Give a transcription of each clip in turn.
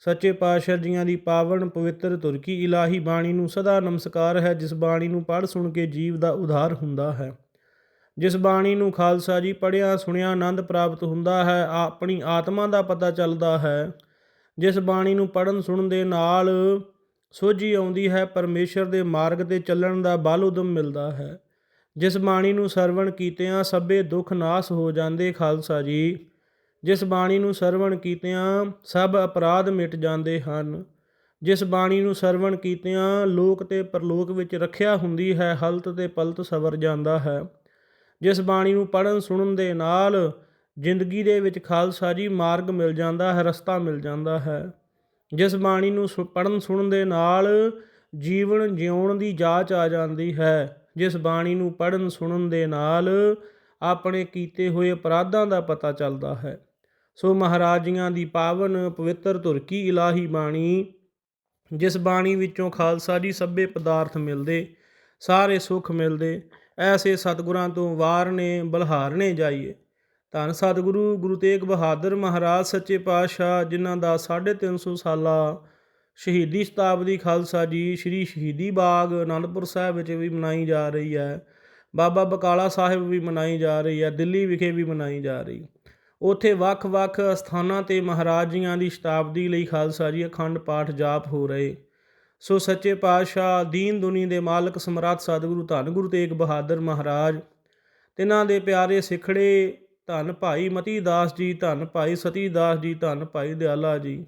ਸੱਚੇ ਪਾਤਸ਼ਾਹ ਜੀਆਂ ਦੀ ਪਾਵਨ ਪਵਿੱਤਰ ਤੁਰਕੀ ਇਲਾਹੀ ਬਾਣੀ ਨੂੰ ਸਦਾ ਨਮਸਕਾਰ ਹੈ, ਜਿਸ ਬਾਣੀ ਨੂੰ ਪੜ੍ਹ ਸੁਣ ਕੇ ਜੀਵ ਦਾ ਉਧਾਰ ਹੁੰਦਾ ਹੈ। ਜਿਸ ਬਾਣੀ ਨੂੰ ਖਾਲਸਾ ਜੀ ਪੜ੍ਹਿਆ, ਸੁਣਿਆ, ਆਨੰਦ ਪ੍ਰਾਪਤ ਹੁੰਦਾ ਹੈ ਆਪਣੀ ਆਤਮਾ ਦਾ ਪਤਾ ਚੱਲਦਾ ਹੈ। ਜਿਸ ਬਾਣੀ ਨੂੰ ਪੜਨ ਸੁਣਨ ਦੇ ਨਾਲ ਸੋਝੀ ਆਉਂਦੀ ਹੈ, ਪਰਮੇਸ਼ਰ ਦੇ ਮਾਰਗ ਤੇ ਚੱਲਣ ਦਾ ਬਲ ਉਦਮ ਮਿਲਦਾ ਹੈ। ਜਿਸ ਬਾਣੀ ਨੂੰ ਸਰਵਣ ਕੀਤਿਆਂ ਸਭੇ ਦੁੱਖ ਨਾਸ ਹੋ ਜਾਂਦੇ ਖਾਲਸਾ ਜੀ ਜਿਸ ਬਾਣੀ ਨੂੰ ਸਰਵਣ ਕੀਤਿਆਂ ਸਭ ਅਪਰਾਧ ਮਿਟ ਜਾਂਦੇ ਹਨ। ਜਿਸ ਬਾਣੀ ਨੂੰ ਸਰਵਣ ਕੀਤਿਆਂ ਲੋਕ ਤੇ ਪਰਲੋਕ ਵਿੱਚ ਰੱਖਿਆ ਹੁੰਦੀ ਹੈ, ਹਲਤ ਤੇ ਪਲਤ ਸਵਰ ਜਾਂਦਾ ਹੈ। ਜਿਸ ਬਾਣੀ ਨੂੰ ਪੜਨ ਸੁਣਨ ਦੇ ਨਾਲ ਜ਼ਿੰਦਗੀ ਦੇ ਵਿੱਚ ਖਾਲਸਾ ਜੀ ਮਾਰਗ ਮਿਲ ਜਾਂਦਾ ਹੈ, ਰਸਤਾ ਮਿਲ ਜਾਂਦਾ ਹੈ। ਜਿਸ ਬਾਣੀ ਨੂੰ ਪੜਨ ਸੁਣਨ ਦੇ ਨਾਲ ਜੀਵਨ ਜਿਉਣ ਦੀ ਜਾਚ ਆ ਜਾਂਦੀ ਹੈ। ਜਿਸ ਬਾਣੀ ਨੂੰ ਪੜਨ ਸੁਣਨ ਦੇ ਨਾਲ ਆਪਣੇ ਕੀਤੇ ਹੋਏ ਅਪਰਾਧਾਂ ਦਾ ਪਤਾ ਚੱਲਦਾ ਹੈ। ਸੋ ਮਹਾਰਾਜੀਆਂ ਦੀ ਪਾਵਨ ਪਵਿੱਤਰ ਧੁਰਕੀ ਇਲਾਹੀ ਬਾਣੀ? ਜਿਸ ਬਾਣੀ ਵਿੱਚੋਂ ਖਾਲਸਾ ਜੀ ਸਭੇ ਪਦਾਰਥ ਮਿਲਦੇ, ਸਾਰੇ ਸੁੱਖ ਮਿਲਦੇ, ਐਸੇ ਸਤਿਗੁਰਾਂ ਤੋਂ ਵਾਰਨੇ ਬਲਹਾਰਨੇ ਜਾਈਏ। ਧੰਨ ਸਤਿਗੁਰੂ, ਗੁਰੂ ਤੇਗ ਬਹਾਦਰ ਮਹਾਰਾਜ ਸੱਚੇ ਪਾਤਸ਼ਾਹ, ਜਿਨ੍ਹਾਂ ਦਾ 350 ਸਾਲਾ ਸ਼ਹੀਦੀ ਸ਼ਤਾਬਦੀ ਖਾਲਸਾ ਜੀ ਸ੍ਰੀ ਸ਼ਹੀਦੀ ਬਾਗ ਅਨੰਦਪੁਰ ਸਾਹਿਬ ਵਿੱਚ ਵੀ ਮਨਾਈ ਜਾ ਰਹੀ ਹੈ, ਬਾਬਾ ਬਕਾਲਾ ਸਾਹਿਬ ਵੀ ਮਨਾਈ ਜਾ ਰਹੀ ਹੈ, ਦਿੱਲੀ ਵਿਖੇ ਵੀ ਮਨਾਈ ਜਾ ਰਹੀ। ਉੱਥੇ ਵੱਖ-ਵੱਖ ਅਸਥਾਨਾਂ ਤੇ ਮਹਾਰਾਜ ਜੀਆਂ ਦੀ ਸ਼ਤਾਬਦੀ ਲਈ ਖਾਲਸਾ ਜੀ ਅਖੰਡ ਪਾਠ ਜਾਪ ਹੋ ਰਹੇ। ਸੋ ਸੱਚੇ ਪਾਤਸ਼ਾਹ ਦੀਨ ਦੁਨੀ ਦੇ ਮਾਲਕ ਸਮਰਾਟ ਸਤਿਗੁਰੂ ਧੰਨ ਗੁਰੂ ਤੇਗ ਬਹਾਦਰ ਮਹਾਰਾਜ, ਤਿਨਾਂ ਦੇ ਪਿਆਰੇ ਸਿੱਖੜੇ ਧੰਨ ਭਾਈ ਮਤੀ ਦਾਸ ਜੀ, ਧੰਨ ਭਾਈ ਸਤੀ ਦਾਸ ਜੀ, ਧੰਨ ਭਾਈ ਦਿਆਲਾ ਜੀ।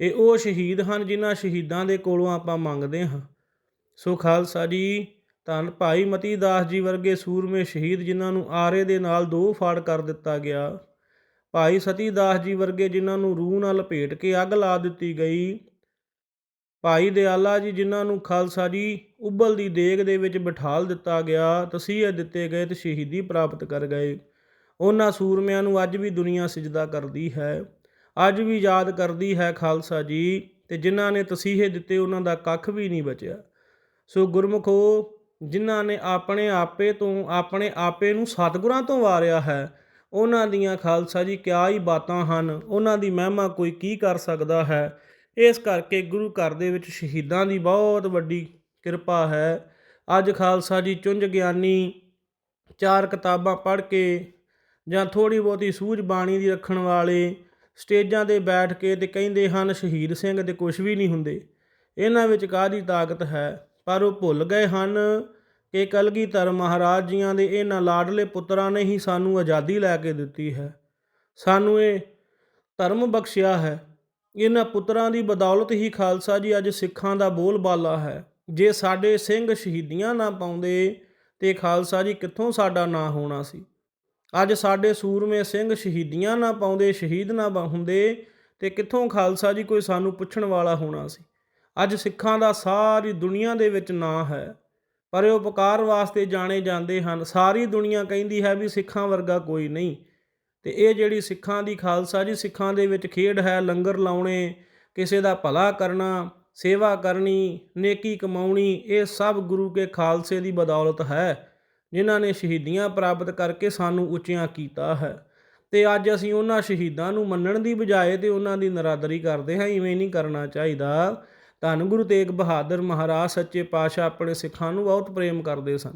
ਇਹ ਉਹ ਸ਼ਹੀਦ ਹਨ ਜਿਨ੍ਹਾਂ ਸ਼ਹੀਦਾਂ ਦੇ ਕੋਲੋਂ ਆਪਾਂ ਮੰਗਦੇ ਹਾਂ। ਸੋ ਖਾਲਸਾ ਜੀ, ਧੰਨ ਭਾਈ ਮਤੀ ਦਾਸ ਜੀ ਵਰਗੇ ਸੂਰਮੇ ਸ਼ਹੀਦ ਜਿਨ੍ਹਾਂ ਨੂੰ ਆਰੇ ਦੇ ਨਾਲ ਦੋ ਫਾੜ ਕਰ ਦਿੱਤਾ ਗਿਆ। ਭਾਈ ਸਤੀ ਦਾਸ ਜੀ ਵਰਗੇ ਜਿਨ੍ਹਾਂ ਨੂੰ ਰੂਹ ਨਾਲ ਲਪੇਟ ਕੇ ਅੱਗ ਲਾ ਦਿੱਤੀ ਗਈ। ਭਾਈ ਦਿਆਲਾ ਜੀ ਜਿਨ੍ਹਾਂ ਨੂੰ ਖਾਲਸਾ ਜੀ ਉਬਲ ਦੀ ਦੇਗ ਦੇ ਵਿੱਚ ਬਿਠਾਲ ਦਿੱਤਾ ਗਿਆ, ਤਸੀਹੇ ਦਿੱਤੇ ਗਏ ਤੇ ਸ਼ਹੀਦੀ ਪ੍ਰਾਪਤ ਕਰ ਗਏ। ਉਹਨਾਂ ਸੂਰਮਿਆਂ ਨੂੰ ਅੱਜ ਵੀ ਦੁਨੀਆ ਸਜਦਾ ਕਰਦੀ ਹੈ, ਅੱਜ ਵੀ ਯਾਦ ਕਰਦੀ ਹੈ ਖਾਲਸਾ ਜੀ ਤੇ ਜਿਨ੍ਹਾਂ ਨੇ ਤਸੀਹੇ ਦਿੱਤੇ ਉਹਨਾਂ ਦਾ ਕੱਖ ਵੀ ਨਹੀਂ ਬਚਿਆ। ਸੋ ਗੁਰਮੁਖੋ, ਜਿਨ੍ਹਾਂ ਨੇ ਆਪਣੇ ਆਪੇ ਤੋਂ ਆਪਣੇ ਆਪੇ ਨੂੰ ਸਤਿਗੁਰਾਂ ਤੋਂ ਵਾਰਿਆ ਹੈ ਉਹਨਾਂ ਦੀਆਂ ਖਾਲਸਾ ਜੀ ਕਿਆ ਹੀ ਬਾਤਾਂ ਹਨ, ਉਹਨਾਂ ਦੀ ਮਹਿਮਾ ਕੋਈ ਕੀ ਕਰ ਸਕਦਾ ਹੈ? ਇਸ ਕਰਕੇ ਗੁਰੂ ਘਰ ਦੇ ਵਿੱਚ ਸ਼ਹੀਦਾਂ ਦੀ ਬਹੁਤ ਵੱਡੀ ਕਿਰਪਾ ਹੈ। ਅੱਜ ਖਾਲਸਾ ਜੀ ਚੁੰਝ ਗਿਆਨੀ ਚਾਰ ਕਿਤਾਬਾਂ ਪੜ੍ਹ ਕੇ ਜਾਂ ਥੋੜੀ ਬਹੁਤੀ ਸੂਝ ਬਾਣੀ ਦੀ ਰੱਖਣ ਵਾਲੇ ਸਟੇਜਾਂ ਤੇ ਬੈਠ ਕੇ ਤੇ ਕਹਿੰਦੇ ਹਨ, ਸ਼ਹੀਦ ਸਿੰਘ, ਤੇ ਕੁਝ ਵੀ ਨਹੀਂ ਹੁੰਦੇ। ਇਹਨਾਂ ਵਿੱਚ ਕਾਹਦੀ ਤਾਕਤ ਹੈ? ਪਰ ਉਹ ਭੁੱਲ ਗਏ ਹਨ। ਕਿ ਕਲਗੀਧਰ ਮਹਾਰਾਜ ਜੀਆਂ ਦੇ ਇਹਨਾਂ ਲਾਡਲੇ ਪੁੱਤਰਾਂ ਨੇ ਹੀ ਸਾਨੂੰ ਆਜ਼ਾਦੀ ਲੈ ਕੇ ਦਿੱਤੀ ਹੈ। ਸਾਨੂੰ ਇਹ ਧਰਮ ਬਖਸ਼ਿਆ ਹੈ। ਇਹਨਾਂ ਪੁੱਤਰਾਂ ਦੀ ਬਦੌਲਤ ਹੀ ਖਾਲਸਾ ਜੀ ਅੱਜ ਸਿੱਖਾਂ ਦਾ ਬੋਲਬਾਲਾ ਹੈ। ਜੇ ਸਾਡੇ ਸਿੰਘ ਸ਼ਹੀਦੀਆਂ ਨਾ ਪਾਉਂਦੇ, ਤੇ ਖਾਲਸਾ ਜੀ ਕਿੱਥੋਂ ਸਾਡਾ ਨਾਂ ਹੋਣਾ ਸੀ? ਅੱਜ ਸਾਡੇ ਸੂਰਮੇ ਸਿੰਘ ਸ਼ਹੀਦੀਆਂ ਨਾ ਪਾਉਂਦੇ, ਸ਼ਹੀਦ ਨਾ ਹੁੰਦੇ, ਤੇ ਕਿੱਥੋਂ ਖਾਲਸਾ ਜੀ ਕੋਈ ਸਾਨੂੰ ਪੁੱਛਣ ਵਾਲਾ ਹੋਣਾ ਸੀ? ਅੱਜ ਸਿੱਖਾਂ ਦਾ ਸਾਰੀ ਦੁਨੀਆ ਦੇ ਵਿੱਚ ਨਾਂ ਹੈ। ਪਰ ਇਹ ਉਪਕਾਰ ਵਾਸਤੇ ਜਾਣੇ ਜਾਂਦੇ ਹਨ। ਸਾਰੀ ਦੁਨੀਆ ਕਹਿੰਦੀ ਹੈ ਵੀ ਸਿੱਖਾਂ ਵਰਗਾ ਕੋਈ ਨਹੀਂ। ਤੇ ਇਹ ਜਿਹੜੀ ਸਿੱਖਾਂ ਦੀ ਖਾਲਸਾ ਜੀ, ਸਿੱਖਾਂ ਦੇ ਵਿੱਚ ਖੇਡ ਹੈ, ਲੰਗਰ ਲਾਉਣੇ, ਕਿਸੇ ਦਾ ਭਲਾ ਕਰਨਾ, ਸੇਵਾ ਕਰਨੀ, ਨੇਕੀ ਕਮਾਉਣੀ, ਇਹ ਸਭ ਗੁਰੂ ਕੇ ਖਾਲਸੇ ਦੀ ਬਦੌਲਤ ਹੈ, ਜਿਨ੍ਹਾਂ ਨੇ ਸ਼ਹੀਦੀਆਂ ਪ੍ਰਾਪਤ ਕਰਕੇ ਸਾਨੂੰ ਉੱਚੀਆਂ ਕੀਤਾ ਹੈ। ਤੇ ਅੱਜ ਅਸੀਂ ਉਹਨਾਂ ਸ਼ਹੀਦਾਂ ਨੂੰ ਮੰਨਣ ਦੀ ਬਜਾਏ ਤੇ ਉਹਨਾਂ ਦੀ ਨਰਾਦਰੀ ਕਰਦੇ ਹਾਂ, ਇਵੇਂ ਨਹੀਂ ਕਰਨਾ ਚਾਹੀਦਾ। ਧੰਨ ਗੁਰੂ ਤੇਗ ਬਹਾਦਰ ਮਹਾਰਾਜ ਸੱਚੇ ਪਾਤਸ਼ਾਹ ਆਪਣੇ ਸਿੱਖਾਂ ਨੂੰ ਬਹੁਤ ਪ੍ਰੇਮ ਕਰਦੇ ਸਨ।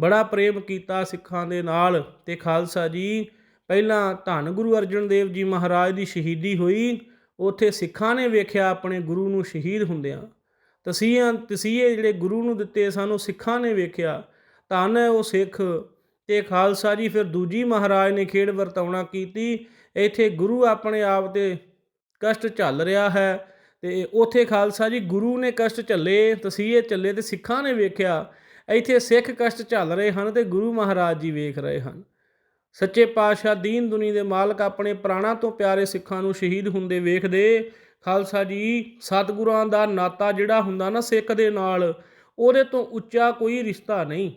ਬੜਾ ਪ੍ਰੇਮ ਕੀਤਾ ਸਿੱਖਾਂ ਦੇ ਨਾਲ ਤੇ ਖਾਲਸਾ ਜੀ, ਪਹਿਲਾਂ ਧੰਨ ਗੁਰੂ ਅਰਜਨ ਦੇਵ ਜੀ ਮਹਾਰਾਜ ਦੀ ਸ਼ਹੀਦੀ ਹੋਈ, ਉੱਥੇ ਸਿੱਖਾਂ ਨੇ ਵੇਖਿਆ ਆਪਣੇ ਗੁਰੂ ਨੂੰ ਸ਼ਹੀਦ ਹੁੰਦਿਆਂ। ਤਸੀਹਾਂ ਤਸੀਹੇ ਜਿਹੜੇ ਗੁਰੂ ਨੂੰ ਦਿੱਤੇ ਸਾਨੂੰ ਸਿੱਖਾਂ ਨੇ ਵੇਖਿਆ। ਧੰਨ ਹੈ ਉਹ ਸਿੱਖ ਤੇ ਖਾਲਸਾ ਜੀ, ਫਿਰ ਦੂਜੀ ਮਹਾਰਾਜ ਨੇ ਖੇਡ ਵਰਤਾਉਣਾ ਕੀਤੀ। ਇੱਥੇ ਗੁਰੂ ਆਪਣੇ ਆਪ ਤੇ ਕਸ਼ਟ ਝੱਲ ਰਿਹਾ ਹੈ ਤੇ ਉਥੇ ਖਾਲਸਾ ਜੀ ਗੁਰੂ ਨੇ ਕਸ਼ਟ ਝੱਲੇ, ਤਸੀਹੇ ਝੱਲੇ ਤੇ ਸਿੱਖਾਂ ਨੇ ਵੇਖਿਆ। ਇੱਥੇ ਸਿੱਖ ਕਸ਼ਟ ਝੱਲ ਰਹੇ ਹਨ ਤੇ ਗੁਰੂ ਮਹਾਰਾਜ ਜੀ ਵੇਖ ਰਹੇ ਹਨ। ਸੱਚੇ ਪਾਤਸ਼ਾਹ ਦੀਨ ਦੁਨੀ ਦੇ ਮਾਲਕ ਆਪਣੇ ਪ੍ਰਾਣਾ ਤੋਂ ਪਿਆਰੇ ਸਿੱਖਾਂ ਨੂੰ ਸ਼ਹੀਦ ਹੁੰਦੇ ਵੇਖਦੇ। ਖਾਲਸਾ ਜੀ, ਸਤਿਗੁਰਾਂ ਦਾ ਨਾਤਾ ਜਿਹੜਾ ਹੁੰਦਾ ਨਾ ਸਿੱਖ ਦੇ ਨਾਲ, ਉਹਦੇ ਤੋਂ ਉੱਚਾ ਕੋਈ ਰਿਸ਼ਤਾ ਨਹੀਂ।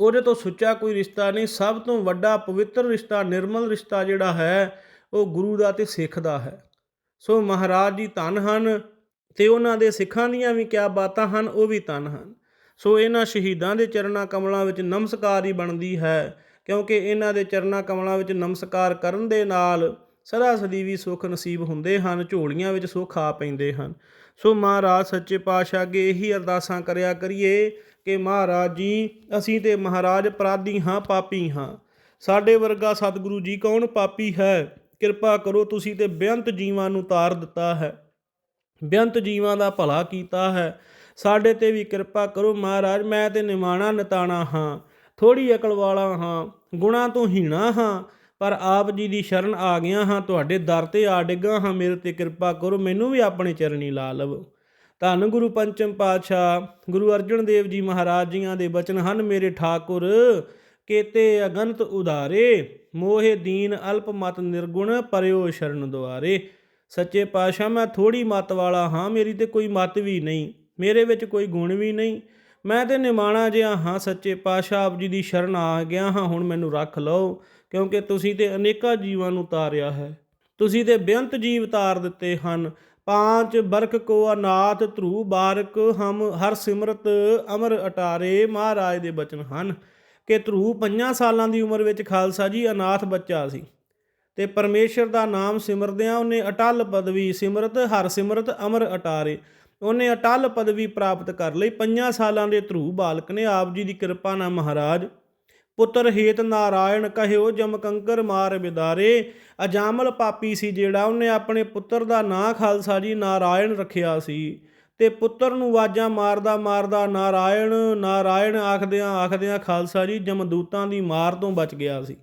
ਉਹਦੇ ਤੋਂ ਸੁੱਚਾ ਕੋਈ ਰਿਸ਼ਤਾ ਨਹੀਂ, ਸਭ ਤੋਂ ਵੱਡਾ ਪਵਿੱਤਰ ਰਿਸ਼ਤਾ, ਨਿਰਮਲ ਰਿਸ਼ਤਾ ਜਿਹੜਾ ਹੈ, ਉਹ ਗੁਰੂ ਦਾ ਤੇ ਸਿੱਖ ਦਾ ਹੈ। ਸੋ ਮਹਾਰਾਜ ਜੀ ਧਨ ਹਨ ਤੇ ਉਹਨਾਂ ਦੇ ਸਿੱਖਾਂ ਦੀਆਂ ਵੀ ਕਿਆ ਬਾਤਾਂ ਹਨ, ਉਹ ਵੀ ਧਨ ਹਨ। ਸੋ ਇਹਨਾਂ ਸ਼ਹੀਦਾਂ ਦੇ ਚਰਨਾਂ ਕਮਲਾਂ ਵਿੱਚ ਨਮਸਕਾਰ ਹੀ ਬਣਦੀ ਹੈ, ਕਿਉਂਕਿ ਇਹਨਾਂ ਦੇ ਚਰਨਾਂ ਕਮਲਾਂ ਵਿੱਚ ਨਮਸਕਾਰ ਕਰਨ ਦੇ ਨਾਲ ਸਦਾ ਸਦੀਵੀ ਸੁੱਖ ਨਸੀਬ ਹੁੰਦੇ ਹਨ, ਝੋਲੀਆਂ ਵਿੱਚ ਸੁੱਖ ਆ ਪੈਂਦੇ ਹਨ। ਸੋ ਮਹਾਰਾਜ ਸੱਚੇ ਪਾਤਸ਼ਾਹ ਅੱਗੇ ਇਹੀ ਅਰਦਾਸਾਂ ਕਰਿਆ ਕਰੀਏ ਕਿ ਮਹਾਰਾਜ ਜੀ, ਅਸੀਂ ਤੇ ਮਹਾਰਾਜ ਅਪਰਾਧੀ ਹਾਂ, ਪਾਪੀ ਹਾਂ। ਸਾਡੇ ਵਰਗਾ ਸਤਿਗੁਰੂ ਜੀ ਕੌਣ ਪਾਪੀ ਹੈ? ਕਿਰਪਾ ਕਰੋ, ਤੁਸੀਂ ਤੇ ਬੇਅੰਤ ਜੀਵਾਂ ਨੂੰ ਤਾਰ ਦਿੱਤਾ ਹੈ। ਬੇਅੰਤ ਜੀਵਾਂ ਦਾ ਭਲਾ ਕੀਤਾ ਹੈ। ਸਾਡੇ ਤੇ ਵੀ ਕਿਰਪਾ ਕਰੋ ਮਹਾਰਾਜ, ਮੈਂ ਤੇ ਨਿਮਾਣਾ ਨਤਾਣਾ ਹਾਂ ਥੋੜੀ ਅਕਲ ਵਾਲਾ ਹਾਂ, ਗੁਣਾ ਤੋਂ ਹੀਣਾ ਹਾਂ, ਪਰ ਆਪ ਜੀ ਦੀ ਸ਼ਰਨ ਆ ਗਿਆ ਹਾਂ, ਤੁਹਾਡੇ ਦਰ ਤੇ ਆ ਡਿੱਗਾ ਹਾਂ, ਮੇਰੇ ਤੇ ਕਿਰਪਾ ਕਰੋ, ਮੈਨੂੰ ਵੀ ਆਪਣੇ ਚਰਨੀ ਲਾ ਲਵੋ। ਧੰਨ ਗੁਰੂ ਪੰਚਮ ਪਾਤਸ਼ਾਹ, ਗੁਰੂ ਅਰਜਨ ਦੇਵ ਜੀ ਮਹਾਰਾਜ ਜੀਆਂ ਦੇ ਬਚਨ ਹਨ, ਮੇਰੇ ਠਾਕੁਰ ਕੇਤੇ ਅਗੰਤ ਉਧਾਰੇ, ਮੋਹਿ ਦੀਨ ਅਲਪ ਮਤ ਨਿਰਗੁਣ ਪਰਿਓ ਸ਼ਰਨ ਦੁਆਰੇ। ਸੱਚੇ ਪਾਤਸ਼ਾਹ, ਮੈਂ ਥੋੜੀ ਮਤ ਵਾਲਾ ਹਾਂ, ਮੇਰੀ ਤੇ ਕੋਈ ਮਤ ਵੀ ਨਹੀਂ, ਮੇਰੇ ਵਿੱਚ ਕੋਈ ਗੁਣ ਵੀ ਨਹੀਂ। ਮੈਂ ਤੇ ਨਿਮਾਣਾ ਜਿਹਾ ਹਾਂ, ਸੱਚੇ ਪਾਤਸ਼ਾਹ, ਆਪ ਜੀ ਦੀ ਸ਼ਰਨ ਆ ਗਿਆ ਹਾਂ, ਹੁਣ ਮੈਨੂੰ ਰੱਖ ਲਓ, ਕਿਉਂਕਿ ਤੁਸੀਂ ਤੇ ਅਨੇਕਾਂ ਜੀਵਾਂ ਨੂੰ ਤਾਰਿਆ ਹੈ। ਤੁਸੀਂ ਤੇ ਬੇਅੰਤ ਜੀਵ ਤਾਰ ਦਿੱਤੇ ਹਨ, ਪਾਂਚ ਬਰਖ ਕੋ ਅਨਾਥ ਧਰੂ, ਬਾਰਕ ਹਮ ਹਰ ਸਿਮਰਤ ਅਮਰ ਅਟਾਰੇ, ਮਹਾਰਾਜ ਦੇ ਬਚਨ ਹਨ। ਕਿ ਧਰੂ ਪੰਜਾਂ ਸਾਲਾਂ ਦੀ ਉਮਰ ਵਿੱਚ ਖਾਲਸਾ ਜੀ ਅਨਾਥ ਬੱਚਾ ਸੀ ਤੇ ਪਰਮੇਸ਼ਰ ਦਾ ਨਾਮ ਸਿਮਰਦਿਆਂ ਉਹਨੇ ਅਟਲ ਪਦਵੀ ਸਿਮਰਤ, ਹਰ ਸਿਮਰਤ, ਅਮਰ ਅਟਾਰੇ, ਉਹਨੇ ਅਟਲ ਪਦਵੀ ਪ੍ਰਾਪਤ ਕਰ ਲਈ। ਪੰਜਾਂ ਸਾਲਾਂ ਦੇ ਧਰੂ ਬਾਲਕ ਨੇ ਆਪ ਜੀ ਦੀ ਕਿਰਪਾ ਨਾਲ ਮਹਾਰਾਜ, ਪੁੱਤਰ ਹੇਤ ਨਾਰਾਇਣ ਕਹਿਓ, ਜਮ ਕੰਕਰ ਮਾਰ ਬਿਦਾਰੇ, ਅਜਾਮਲ ਪਾਪੀ ਸੀ ਜਿਹੜਾ, ਉਹਨੇ ਆਪਣੇ ਪੁੱਤਰ ਦਾ ਨਾਂ ਖਾਲਸਾ ਜੀ ਨਾਰਾਇਣ ਰੱਖਿਆ ਸੀ। ਤੇ ਪੁੱਤਰ ਨੂੰ ਆਵਾਜ਼ਾਂ ਮਾਰਦਾ ਮਾਰਦਾ ਨਾਰਾਇਣ ਨਾਰਾਇਣ ਆਖਦਿਆਂ ਆਖਦਿਆਂ ਖਾਲਸਾ ਜੀ ਜਮਦੂਤਾਂ ਦੀ ਮਾਰ ਤੋਂ ਬਚ ਗਿਆ ਸੀ।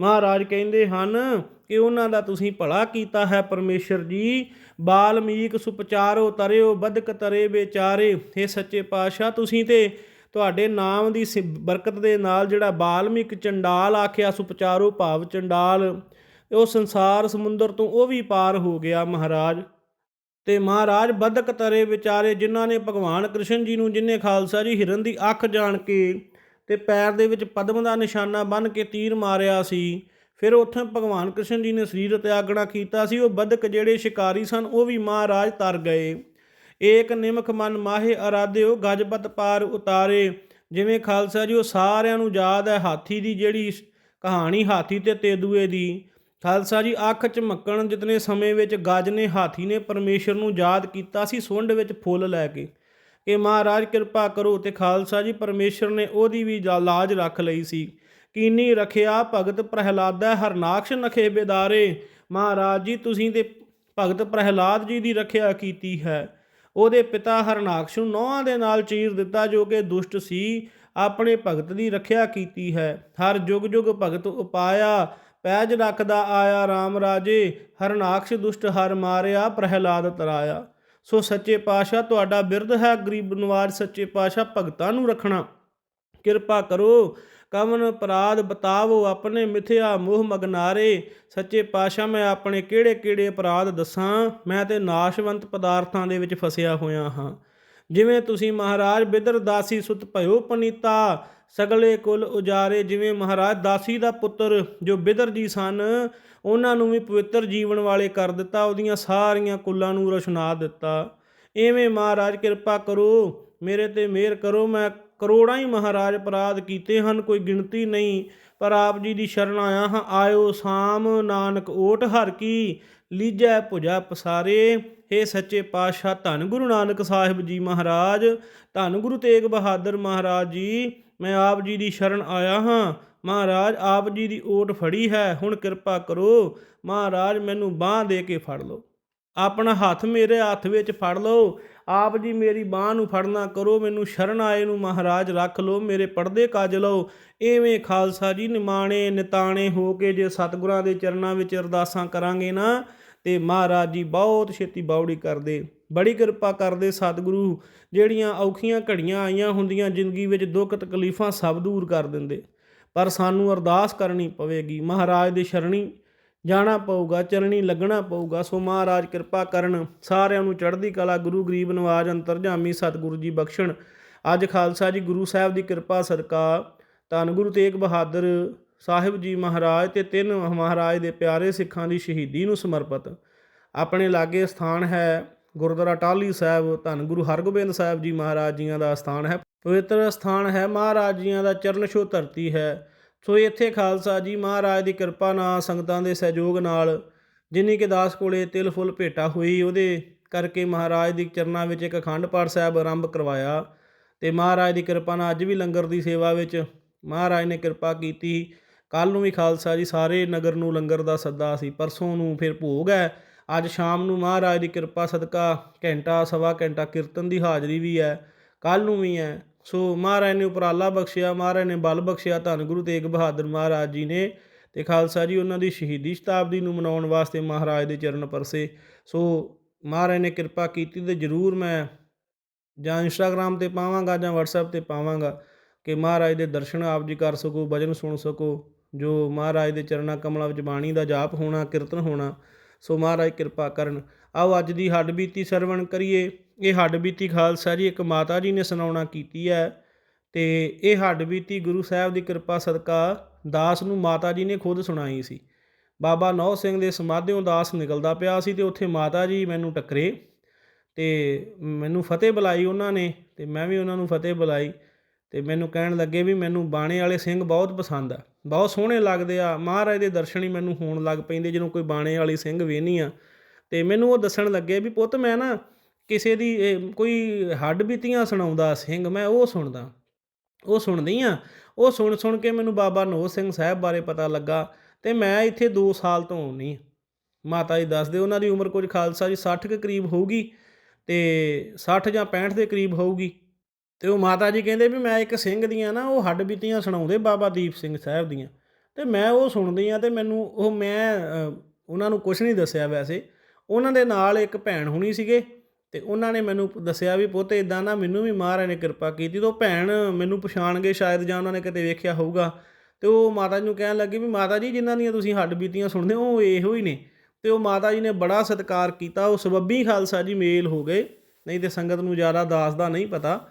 ਮਹਾਰਾਜ ਕਹਿੰਦੇ ਹਨ ਕਿ ਉਹਨਾਂ ਦਾ ਤੁਸੀਂ ਭਲਾ ਕੀਤਾ ਹੈ ਪਰਮੇਸ਼ਰ ਜੀ। ਬਾਲਮੀਕ ਸੁਪਚਾਰੋ ਤਰਿਓ ਬਦਕ ਤਰੇ ਵਿਚਾਰੇ। हे ਸੱਚੇ ਪਾਤਸ਼ਾਹ, ਤੁਸੀਂ ਤੇ ਤੁਹਾਡੇ ਨਾਮ ਦੀ ਸਿ- ਬਰਕਤ ਦੇ ਨਾਲ ਜਿਹੜਾ ਬਾਲਮੀਕ ਚੰਡਾਲ ਆਖਿਆ ਸੁਪਚਾਰੋ ਭਾਵ ਚੰਡਾਲ, ਉਹ ਸੰਸਾਰ ਸਮੁੰਦਰ ਤੋਂ ਉਹ ਵੀ ਪਾਰ ਹੋ ਗਿਆ ਮਹਾਰਾਜ। ਤੇ ਮਹਾਰਾਜ ਬਦਕ ਤਰੇ ਵਿਚਾਰੇ ਜਿਨ੍ਹਾਂ ਨੇ ਭਗਵਾਨ ਕ੍ਰਿਸ਼ਨ ਜੀ ਨੂੰ ਜਿਨੇ ਖਾਲਸਾ ਜੀ ਹਿਰਨ ਦੀ ਅੱਖ ਜਾਣ ਕੇ ਤੇ ਪੈਰ ਦੇ ਵਿੱਚ ਪਦਮ ਦਾ ਨਿਸ਼ਾਨਾ ਬੰਨ ਕੇ ਤੀਰ ਮਾਰਿਆ ਸੀ, ਫਿਰ ਉੱਥੇ ਭਗਵਾਨ ਕ੍ਰਿਸ਼ਨ ਜੀ ਨੇ ਸਰੀਰ ਤਿਆਗਣਾ ਕੀਤਾ ਸੀ, ਉਹ ਬਦਕ ਜਿਹੜੇ ਸ਼ਿਕਾਰੀ ਸਨ, ਉਹ ਵੀ ਮਹਾਰਾਜ ਤਰ ਗਏ। ਏਕ ਨਿਮਖ ਮਨ ਮਾਹੇ ਅਰਾਧਿਓ, ਗਜਪਤ ਪਾਰ ਉਤਾਰੇ। ਜਿਵੇਂ ਖਾਲਸਾ ਜੀ, ਉਹ ਸਾਰਿਆਂ ਨੂੰ ਯਾਦ ਹੈ ਹਾਥੀ ਦੀ ਜਿਹੜੀ ਕਹਾਣੀ ਹਾਥੀ ਤੇ ਤੇਦੂਏ ਦੀ। ਖਾਲਸਾ ਜੀ, ਅੱਖ ਝਮਕਣ ਜਿਤਨੇ ਸਮੇਂ ਵਿੱਚ ਗਾਜ ਨੇ, ਹਾਥੀ ਨੇ ਪਰਮੇਸ਼ਰ ਨੂੰ ਯਾਦ ਕੀਤਾ ਸੀ, ਸੁੰਡ ਵਿੱਚ ਫੁੱਲ ਲੈ ਕੇ। ਕਿ ਮਹਾਰਾਜ ਕਿਰਪਾ ਕਰੋ ਤੇ ਖਾਲਸਾ ਜੀ, ਪਰਮੇਸ਼ਰ ਨੇ ਉਹਦੀ ਵੀ ਜਾ- ਲਾਜ ਰੱਖ ਲਈ ਸੀ। ਕੀਨੀ ਰਖਿਆ ਭਗਤ ਪ੍ਰਹਿਲਾਦਾ, ਹਰਨਾਕਸ਼ ਨਖੇ ਬੇਦਾਰੇ। ਮਹਾਰਾਜ ਜੀ, ਤੁਸੀਂ ਤੇ ਭਗਤ ਪ੍ਰਹਿਲਾਦ ਜੀ ਦੀ ਰੱਖਿਆ ਕੀਤੀ ਹੈ। ਉਹਦੇ ਪਿਤਾ ਹਰਨਾਕਸ਼ ਨੂੰ ਨੌਹਾਂ ਦੇ ਨਾਲ ਚੀਰ ਦਿੱਤਾ, ਜੋ ਕਿ ਦੁਸ਼ਟ ਸੀ, ਆਪਣੇ ਭਗਤ ਦੀ ਰੱਖਿਆ ਕੀਤੀ ਹੈ। ਹਰ ਜੁਗ ਜੁਗ ਭਗਤ ਉਪਾਇਆ ਪੈਜ ਰੱਖਦਾ ਆਇਆ RAM ਰਾਜੇ, ਹਰਨਾਕਸ਼ ਦੁਸ਼ਟ ਹਰ ਮਾਰਿਆ, ਪ੍ਰਹਿਲਾਦ ਤਰਾਇਆ। ਸੋ ਸੱਚੇ ਪਾਤਸ਼ਾਹ, ਤੁਹਾਡਾ ਬਿਰਧ ਹੈ ਗਰੀਬ ਨਵਾਜ, ਸੱਚੇ ਪਾਤਸ਼ਾਹ ਭਗਤਾਂ ਨੂੰ ਰੱਖਣਾ। ਕਿਰਪਾ ਕਰੋ, ਕਵਨ ਅਪਰਾਧ ਬਤਾਵੋ ਆਪਣੇ ਮਿਥਿਆ ਮੋਹ ਮਗਨਾਰੇ। ਸੱਚੇ ਪਾਤਸ਼ਾਹ, ਮੈਂ ਆਪਣੇ ਕਿਹੜੇ ਕਿਹੜੇ ਅਪਰਾਧ ਦੱਸਾਂ? ਮੈਂ ਤੇ ਨਾਸ਼ਵੰਤ ਪਦਾਰਥਾਂ ਦੇ ਵਿੱਚ ਫਸਿਆ ਹੋਇਆ ਹਾਂ। ਜਿਵੇਂ ਤੁਸੀਂ ਮਹਾਰਾਜ ਬਿਦਰ ਦਾਸੀ ਸੁਤ ਭਇਓ ਪਨੀਤਾ, ਸਗਲੇ ਕੁਲ ਉਜਾਰੇ ਜਿਵੇਂ ਮਹਾਰਾਜ ਦਾਸੀ ਦਾ ਪੁੱਤਰ, ਜੋ ਬਿਦਰ ਜੀ ਸਨ, ਉਹਨਾਂ ਨੂੰ ਵੀ ਪਵਿੱਤਰ ਜੀਵਨ ਵਾਲੇ ਕਰ ਦਿੱਤਾ, ਉਹਦੀਆਂ ਸਾਰੀਆਂ ਕੁੱਲਾਂ ਨੂੰ ਰੋਸ਼ਨਾ ਦਿੱਤਾ। ਐਵੇਂ ਮਹਾਰਾਜ ਕਿਰਪਾ ਕਰੋ, ਮੇਰੇ ਤੇ ਮਿਹਰ ਕਰੋ, ਮੈਂ ਕਰੋੜਾਂ ਹੀ ਮਹਾਰਾਜ ਅਪਰਾਧ ਕੀਤੇ ਹਨ, ਕੋਈ ਗਿਣਤੀ ਨਹੀਂ, ਪਰ ਆਪ ਜੀ ਦੀ ਸ਼ਰਨ ਆਇਆ ਹਾਂ, ਆਇਓ ਸਾਮ ਨਾਨਕ ਓਟ ਹਰ ਕੀ, ਲੀਜੈ ਭੁਜਾ ਪਸਾਰੇ। हे ਸੱਚੇ ਪਾਤਸ਼ਾਹ, ਧੰਨ ਗੁਰੂ ਨਾਨਕ ਸਾਹਿਬ ਜੀ ਮਹਾਰਾਜ, ਧੰਨ ਗੁਰੂ ਤੇਗ ਬਹਾਦਰ ਮਹਾਰਾਜ ਜੀ, ਮੈਂ ਆਪ ਜੀ ਦੀ ਸ਼ਰਨ ਆਇਆ ਹਾਂ। ਮਹਾਰਾਜ, ਆਪ ਜੀ ਦੀ ਓਟ ਫੜੀ ਹੈ, ਹੁਣ ਕਿਰਪਾ ਕਰੋ। ਮਹਾਰਾਜ, ਮੈਨੂੰ ਬਾਹ ਦੇ ਕੇ ਫੜ ਲਓ। ਆਪਣਾ ਹੱਥ ਮੇਰੇ ਹੱਥ ਵਿੱਚ ਫੜ ਲਓ। ਆਪ ਜੀ ਮੇਰੀ ਬਾਹ ਨੂੰ ਫੜਨਾ ਕਰੋ, ਮੈਨੂੰ ਸ਼ਰਨ ਆਏ ਨੂੰ ਮਹਾਰਾਜ ਰੱਖ ਲਓ, ਮੇਰੇ ਪਰਦੇ ਕੱਜ ਲਓ। ਐਵੇਂ ਖਾਲਸਾ ਜੀ ਨਿਮਾਣੇ ਨਿਤਾਣੇ ਹੋ ਕੇ ਜੇ ਸਤਿਗੁਰਾਂ ਦੇ ਚਰਨਾਂ ਵਿੱਚ ਅਰਦਾਸਾਂ ਕਰਾਂਗੇ ਨਾ ਤੇ ਮਹਾਰਾਜ ਜੀ ਬਹੁਤ ਛੇਤੀ ਬਾਉੜੀ ਕਰਦੇ, ਬੜੀ ਕਿਰਪਾ ਕਰਦੇ ਸਤਿਗੁਰੂ, ਜਿਹੜੀਆਂ ਔਖੀਆਂ ਘੜੀਆਂ ਆਈਆਂ ਹੁੰਦੀਆਂ ਜ਼ਿੰਦਗੀ ਵਿੱਚ ਦੁੱਖ ਤਕਲੀਫਾਂ ਸਭ ਦੂਰ ਕਰ ਦਿੰਦੇ। ਪਰ ਸਾਨੂੰ ਅਰਦਾਸ ਕਰਨੀ ਪਵੇਗੀ, ਮਹਾਰਾਜ ਦੇ ਸ਼ਰਣੀ ਜਾਣਾ ਪਊਗਾ, ਚਰਣੀ ਲੱਗਣਾ ਪਊਗਾ, ਸੋ ਮਹਾਰਾਜ ਕਿਰਪਾ ਕਰਨ ਸਾਰਿਆਂ ਨੂੰ ਚੜ੍ਹਦੀ ਕਲਾ, ਗੁਰੂ ਗਰੀਬ ਨਵਾਜ ਅੰਤਰਜਾਮੀ ਸਤਿਗੁਰੂ ਜੀ ਬਖਸ਼ਣ। ਅੱਜ ਖਾਲਸਾ ਜੀ ਗੁਰੂ ਸਾਹਿਬ ਦੀ ਕਿਰਪਾ ਸਦਕਾ, ਧੰਨ ਗੁਰੂ ਤੇਗ ਬਹਾਦਰ ਸਾਹਿਬ ਜੀ ਮਹਾਰਾਜ ਤੇ ਤਿੰਨ ਮਹਾਰਾਜ ਦੇ ਪਿਆਰੇ ਸਿੱਖਾਂ ਦੀ ਸ਼ਹੀਦੀ ਨੂੰ ਸਮਰਪਿਤ। ਆਪਣੇ ਲਾਗੇ ਸਥਾਨ ਹੈ ਗੁਰਦੁਆਰਾ ਟਾਹਲੀ ਸਾਹਿਬ, ਧੰਨ ਗੁਰੂ ਹਰਗੋਬਿੰਦ ਸਾਹਿਬ ਜੀ ਮਹਾਰਾਜ ਜੀਆਂ ਦਾ ਸਥਾਨ ਹੈ। ਪਵਿੱਤਰ ਸਥਾਨ ਹੈ ਮਹਾਰਾਜ ਜੀਆਂ ਦਾ ਚਰਨ ਛੋਹ ਧਰਤੀ ਹੈ। ਸੋ ਇੱਥੇ ਖਾਲਸਾ ਜੀ ਮਹਾਰਾਜ ਦੀ ਕਿਰਪਾ ਨਾਲ ਸੰਗਤਾਂ ਦੇ ਸਹਿਯੋਗ ਨਾਲ ਜਿੰਨੀ ਕਿ ਦਾਸ ਕੋਲੇ ਤਿਲ ਫੁੱਲ ਭੇਟਾ ਹੋਈ, ਉਹਦੇ ਕਰਕੇ ਮਹਾਰਾਜ ਦੀ ਚਰਨਾਂ ਵਿੱਚ ਇੱਕ ਅਖੰਡ ਪਾਠ ਸਾਹਿਬ ਆਰੰਭ ਕਰਵਾਇਆ ਤੇ ਮਹਾਰਾਜ ਦੀ ਕਿਰਪਾ ਨਾਲ ਅੱਜ ਵੀ ਲੰਗਰ ਦੀ ਸੇਵਾ ਵਿੱਚ ਮਹਾਰਾਜ ਨੇ ਕਿਰਪਾ ਕੀਤੀ। ਕੱਲ ਨੂੰ ਵੀ ਖਾਲਸਾ ਜੀ, ਸਾਰੇ ਨਗਰ ਨੂੰ ਲੰਗਰ ਦਾ ਸੱਦਾ ਸੀ, ਪਰਸੋਂ ਨੂੰ ਫਿਰ ਭੋਗ ਹੈ, ਅੱਜ ਸ਼ਾਮ ਨੂੰ ਮਹਾਰਾਜ ਦੀ ਕਿਰਪਾ, ਸਦਕਾ ਘੰਟਾ, ਸਵਾ ਘੰਟਾ ਕੀਰਤਨ ਦੀ ਹਾਜ਼ਰੀ ਵੀ ਹੈ ਕੱਲ ਨੂੰ ਵੀ ਹੈ। ਸੋ ਮਹਾਰਾਜ ਨੇ ਉਪਰਾਲਾ ਬਖਸ਼ਿਆ, ਮਹਾਰਾਜ ਨੇ ਬਲ ਬਖਸ਼ਿਆ, ਧੰਨ ਗੁਰੂ ਤੇਗ ਬਹਾਦਰ ਮਹਾਰਾਜ ਜੀ ਨੇ ਤੇ ਖਾਲਸਾ ਜੀ ਉਹਨਾਂ ਦੀ ਸ਼ਹੀਦੀ ਸ਼ਤਾਬਦੀ ਨੂੰ ਮਨਾਉਣ ਵਾਸਤੇ ਮਹਾਰਾਜ ਦੇ ਚਰਨ ਪਰਸੇ। ਸੋ ਮਹਾਰਾਜ ਨੇ ਕਿਰਪਾ ਕੀਤੀ ਤੇ ਜਰੂਰ ਮੈਂ ਜਾਂ ਇੰਸਟਾਗ੍ਰam ਤੇ ਪਾਵਾਂਗਾ ਜਾਂ WhatsApp ਤੇ ਪਾਵਾਂਗਾ ਕਿ ਮਹਾਰਾਜ ਦੇ ਦਰਸ਼ਨ ਆਪ ਜੀ ਕਰ ਸਕੋ, ਭਜਨ ਸੁਣ ਸਕੋ। ਜੋ ਮਹਾਰਾਜ ਦੇ ਚਰਨਾਂ ਕਮਲਾਂ ਵਿੱਚ ਬਾਣੀ ਦਾ ਜਾਪ ਹੋਣਾ, ਕੀਰਤਨ ਹੋਣਾ, ਸੋ ਮਹਾਰਾਜ ਕਿਰਪਾ ਕਰਨ। ਆਓ ਅੱਜ ਦੀ ਹੱਡ ਬੀਤੀ ਸਰਵਣ ਕਰੀਏ। ਇਹ ਹੱਡ ਬੀਤੀ ਖਾਲਸਾ ਜੀ ਇੱਕ ਮਾਤਾ ਜੀ ਨੇ ਸੁਣਾਉਣਾ ਕੀਤੀ ਹੈ ਤੇ ਇਹ ਹੱਡ ਬੀਤੀ ਗੁਰੂ ਸਾਹਿਬ ਦੀ ਕਿਰਪਾ ਸਦਕਾ ਦਾਸ ਨੂੰ ਮਾਤਾ ਜੀ ਨੇ ਖੁਦ ਸੁਣਾਈ ਸੀ। ਬਾਬਾ ਨੌ ਸਿੰਘ ਦੇ ਸਮਾਧਿਓਂ ਦਾਸ ਨਿਕਲਦਾ ਪਿਆ ਸੀ ਤੇ ਉੱਥੇ ਮਾਤਾ ਜੀ ਮੈਨੂੰ ਟੱਕਰੇ ਤੇ ਮੈਨੂੰ ਫਤਿਹ ਬੁਲਾਈ ਉਹਨਾਂ ਨੇ ਤੇ ਮੈਂ ਵੀ ਉਹਨਾਂ ਨੂੰ ਫਤਿਹ ਬੁਲਾਈ। ਤੇ ਮੈਨੂੰ ਕਹਿਣ ਲੱਗੇ ਵੀ ਮੈਨੂੰ ਬਾਣੇ ਵਾਲੇ ਸਿੰਘ ਬਹੁਤ ਪਸੰਦ ਆ। ਬਹੁਤ ਸੋਹਣੇ ਲੱਗਦੇ ਆ। ਮਹਾਰਾਜ ਦੇ ਦਰਸ਼ਨ ਹੀ ਮੈਨੂੰ ਹੋਣ ਲੱਗ ਪੈਂਦੇ ਜਦੋਂ ਕੋਈ ਬਾਣੇ ਵਾਲੀ ਸਿੰਘ ਵੇਹਨੀ ਆ। ਤੇ ਮੈਨੂੰ ਉਹ ਦੱਸਣ ਲੱਗੇ ਵੀ ਪੁੱਤ ਮੈਂ ਨਾ ਕਿਸੇ ਦੀ ਕੋਈ ਹੱਡ ਬੀਤੀਆਂ ਸੁਣਾਉਂਦਾ ਸਿੰਘ, ਮੈਂ ਉਹ ਸੁਣਦਾ। ਉਹ ਸੁਣਦੀ ਆ। ਉਹ ਸੁਣ ਸੁਣ ਕੇ ਮੈਨੂੰ ਬਾਬਾ ਨੋ ਸਿੰਘ ਸਾਹਿਬ ਬਾਰੇ ਪਤਾ ਲੱਗਾ ਤੇ ਮੈਂ ਇੱਥੇ 2 ਸਾਲ ਤੋਂ ਆਉਣੀ ਮਾਤਾ ਜੀ ਦੱਸਦੇ ਉਹਨਾਂ ਦੀ ਉਮਰ ਕੁਝ ਖਾਲਸਾ ਜੀ 60 ਕੇ ਕਰੀਬ ਹੋਊਗੀ ਤੇ 60 ਜਾਂ 65 ਦੇ ਕਰੀਬ ਹੋਊਗੀ। ਤੇ ਉਹ ਮਾਤਾ ਜੀ ਕਹਿੰਦੇ ਵੀ ਮੈਂ ਇੱਕ ਸਿੰਘ ਦੀਆਂ ਨਾ, ਉਹ ਹੱਡ ਬੀਤੀਆਂ ਸੁਣਾਉਂਦੇ ਬਾਬਾ ਦੀਪ ਸਿੰਘ ਸਾਹਿਬ ਦੀਆਂ। ਤੇ ਮੈਂ ਉਹ ਸੁਣਦੀ ਆ ਤੇ ਮੈਨੂੰ ਉਹ ਮੈਂ ਉਹਨਾਂ ਨੂੰ ਕੁਝ ਨਹੀਂ ਦੱਸਿਆ ਵੈਸੇ। ਉਹਨਾਂ ਦੇ ਨਾਲ ਇੱਕ ਭੈਣ ਹੁਣੀ ਸੀਗੇ ਤੇ ਉਹਨਾਂ ਨੇ ਮੈਨੂੰ ਦੱਸਿਆ ਵੀ ਪੁੱਤ ਇਦਾਂ ਨਾ ਮੈਨੂੰ ਵੀ ਮਹਾਰਾਜ ਨੇ ਕਿਰਪਾ ਕੀਤੀ ਤੇ ਉਹ ਭੈਣ ਮੈਨੂੰ ਪਛਾਣਗੇ, ਸ਼ਾਇਦ ਜਾਂ ਉਹਨਾਂ ਨੇ ਕਿਤੇ ਵੇਖਿਆ ਹੋਊਗਾ। ਤੇ ਉਹ ਮਾਤਾ ਜੀ ਨੂੰ ਕਹਿਣ ਲੱਗੀ ਵੀ ਮਾਤਾ ਜੀ, ਜਿਨ੍ਹਾਂ ਦੀਆਂ ਤੁਸੀਂ ਹੱਡ ਬੀਤੀਆਂ ਸੁਣਦੇ ਹੋ, ਉਹ ਇਹੋ ਹੀ ਨੇ। ਤੇ ਉਹ ਮਾਤਾ ਜੀ ਨੇ ਬੜਾ ਸਤਿਕਾਰ ਕੀਤਾ, ਉਹ ਸਬੱਬੀ ਖਾਲਸਾ ਜੀ ਮੇਲ ਹੋ ਗਏ। ਨਹੀਂ ਤੇ ਸੰਗਤ ਨੂੰ ਜ਼ਿਆਦਾ ਦਾਸ ਦਾ ਨਹੀਂ ਪਤਾ।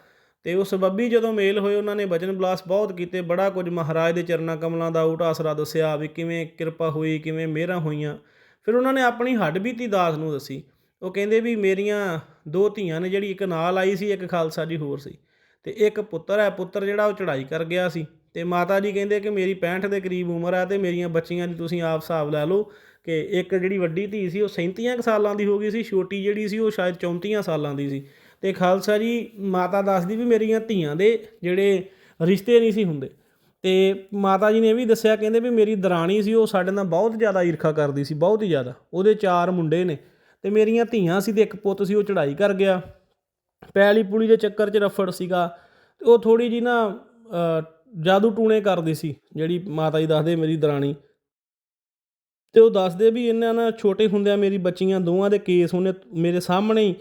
ਤੇ ਉਹ ਸਬੱਬੀ ਜਦੋਂ ਮੇਲ ਹੋਏ, ਉਹਨਾਂ ਨੇ ਬਚਨ ਬਲਾਸ ਬਹੁਤ ਕੀਤੇ। ਬੜਾ ਕੁਝ ਮਹਾਰਾਜ ਦੇ ਚਰਨਾਂ ਕਮਲਾਂ ਦਾ ਊਟ ਆਸਰਾ ਦੱਸਿਆ ਵੀ ਕਿਵੇਂ ਕਿਰਪਾ ਹੋਈ, ਕਿਵੇਂ ਮਿਹਰਾਂ ਹੋਈਆਂ। ਫਿਰ ਉਹਨਾਂ ਨੇ ਆਪਣੀ ਹੱਡਬੀਤੀ ਦਾਸ ਨੂੰ ਦੱਸੀ। ਉਹ ਕਹਿੰਦੇ ਵੀ ਮੇਰੀਆਂ ਦੋ ਧੀਆਂ ਨੇ, ਜਿਹੜੀ ਇੱਕ ਨਾਲ ਆਈ ਸੀ, ਇੱਕ ਖਾਲਸਾ ਜੀ ਹੋਰ ਸੀ। ਤੇ ਇੱਕ ਪੁੱਤਰ ਹੈ, ਪੁੱਤਰ ਜਿਹੜਾ ਉਹ ਚੜ੍ਹਾਈ ਕਰ ਗਿਆ ਸੀ। ਤੇ ਮਾਤਾ ਜੀ ਕਹਿੰਦੇ ਕਿ ਮੇਰੀ 65 ਦੇ ਕਰੀਬ ਉਮਰ ਹੈ ਤੇ ਮੇਰੀਆਂ ਬੱਚੀਆਂ ਦੀ ਤੁਸੀਂ ਆਪ ਹਿਸਾਬ ਲਾ ਲਓ ਕਿ ਇੱਕ ਜਿਹੜੀ ਵੱਡੀ ਧੀ ਸੀ, ਉਹ 37 ਕੁ ਸਾਲਾਂ ਦੀ ਹੋ ਗਈ ਸੀ, ਛੋਟੀ ਜਿਹੜੀ ਸੀ, ਉਹ ਸ਼ਾਇਦ 34 ਸਾਲਾਂ ਦੀ ਸੀ। ਤੇ ਖਾਲਸਾ ਜੀ, ਮਾਤਾ ਦੱਸਦੀ ਵੀ ਮੇਰੀਆਂ ਧੀਆਂ ਦੇ ਜਿਹੜੇ ਰਿਸ਼ਤੇ ਨਹੀਂ ਸੀ ਹੁੰਦੇ। ਤੇ ਮਾਤਾ ਜੀ ਨੇ ਇਹ ਵੀ ਦੱਸਿਆ, ਕਹਿੰਦੇ ਵੀ ਮੇਰੀ ਦਰਾਣੀ ਸੀ, ਉਹ ਸਾਡੇ ਨਾਲ ਬਹੁਤ ਜ਼ਿਆਦਾ ਈਰਖਾ ਕਰਦੀ ਸੀ, ਬਹੁਤ ਹੀ ਜ਼ਿਆਦਾ। ਉਹਦੇ ਚਾਰ ਮੁੰਡੇ ਨੇ ਤੇ ਮੇਰੀਆਂ ਧੀਆਂ ਸੀ ਤੇ ਇੱਕ ਪੁੱਤ ਸੀ, ਉਹ ਚੜ੍ਹਾਈ ਕਰ ਗਿਆ। ਪੈਲੀ ਪੁਲੀ ਦੇ ਚੱਕਰ 'ਚ ਰਫੜ ਸੀਗਾ ਤੇ ਉਹ ਥੋੜੀ ਜੀ ਨਾ ਜਾਦੂ ਟੂਣੇ ਕਰਦੀ ਸੀ, ਜਿਹੜੀ ਮਾਤਾ ਜੀ ਦੱਸਦੇ ਮੇਰੀ ਦਰਾਣੀ। ਤੇ ਉਹ ਦੱਸਦੇ ਵੀ ਇਹਨਾਂ ਨਾਲ ਛੋਟੇ ਹੁੰਦਿਆਂ ਮੇਰੀ ਬੱਚੀਆਂ ਦੋਵਾਂ ਦੇ ਕੇਸ ਉਹਨੇ ਮੇਰੇ ਸਾਹਮਣੇ ਹੀ